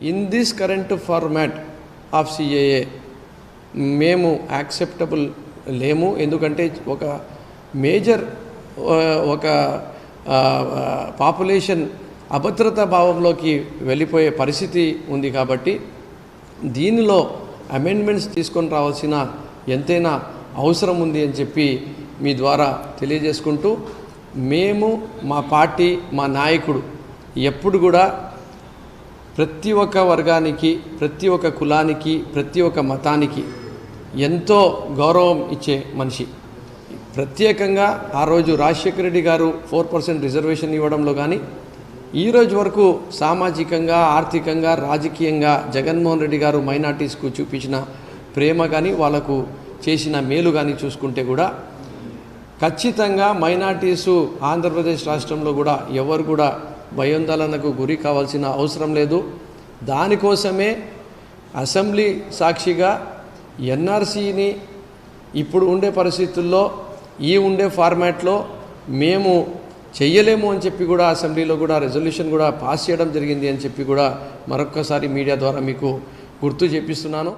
In this current format of CAA మేము acceptable లేము. ఎందుకంటే ఒక మేజర్ uh, ఒక uh, పాపులేషన్ అభద్రతా భావంలోకి వెళ్ళిపోయే పరిస్థితి ఉంది కాబట్టి దీనిలో అమెండ్మెంట్స్ తీసుకొని రావాల్సిన ఎంతైనా అవసరం ఉంది అని చెప్పి మీ ద్వారా తెలియజేసుకుంటూ మేము మా పార్టీ మా నాయకుడు ఎప్పుడు కూడా ప్రతి ఒక్క వర్గానికి ప్రతి ఒక్క కులానికి ప్రతి ఒక్క మతానికి ఎంతో గౌరవం ఇచ్చే మనిషి. ప్రత్యేకంగా ఆ రోజు రాజశేఖర రెడ్డి గారు ఫోర్ పర్సెంట్ రిజర్వేషన్ ఇవ్వడంలో కానీ ఈ రోజు వరకు సామాజికంగా ఆర్థికంగా రాజకీయంగా జగన్మోహన్ రెడ్డి గారు మైనార్టీస్కు చూపించిన ప్రేమ కానీ వాళ్ళకు చేసిన మేలు కానీ చూసుకుంటే కూడా ఖచ్చితంగా మైనార్టీసు ఆంధ్రప్రదేశ్ రాష్ట్రంలో కూడా ఎవరు కూడా భయోందోళనకు గురి కావాల్సిన అవసరం లేదు. దానికోసమే అసెంబ్లీ సాక్షిగా ఎన్ఆర్సీని ఇప్పుడు ఉండే పరిస్థితుల్లో ఈ ఉండే ఫార్మాట్లో మేము చెయ్యలేము అని చెప్పి కూడా అసెంబ్లీలో కూడా రెజల్యూషన్ కూడా పాస్ చేయడం జరిగింది అని చెప్పి కూడా మరొక్కసారి మీడియా ద్వారా మీకు గుర్తు చేపిస్తున్నాను.